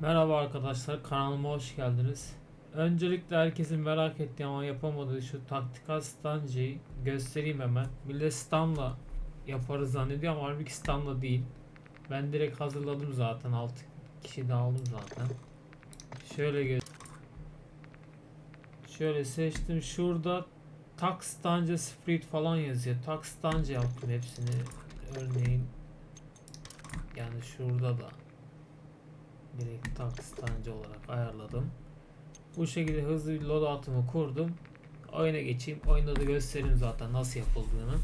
Merhaba arkadaşlar kanalıma hoş geldiniz. Öncelikle herkesin merak ettiği ama yapamadığı şu taktikal stancıyı göstereyim hemen. Millet stunla yaparız zannediyor ama halbuki stunla değil. Ben direkt hazırladım zaten 6 kişi de aldım zaten. Şöyle gö Şöyle seçtim şurada tak stanca sprit falan yazıyor. Tak stanca yaptım hepsini. Örneğin yani şurada da direkt tak stancı olarak ayarladım. Bu şekilde hızlı bir loadout'umu kurdum. Oyuna geçeyim. Oyunda da göstereyim zaten nasıl yapıldığını.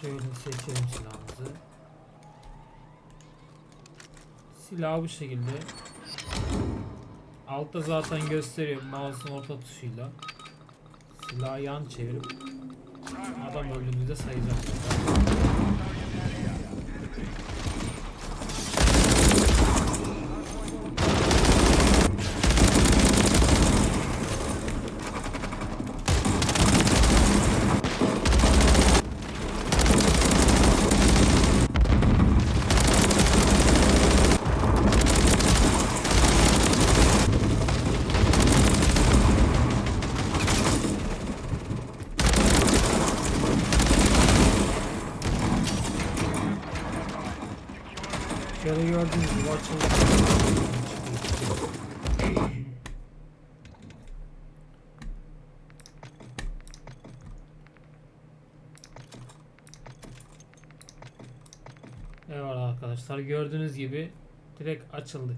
Şöyle seçelim silahımızı. Silah bu şekilde. Altta zaten gösteriyor mouse'un orta tuşuyla. Silahı yan çevirip adam öldüğünüzde sayacak. Şöyle gördüğünüz gibi açıldı. Evet arkadaşlar gördüğünüz gibi direkt açıldı.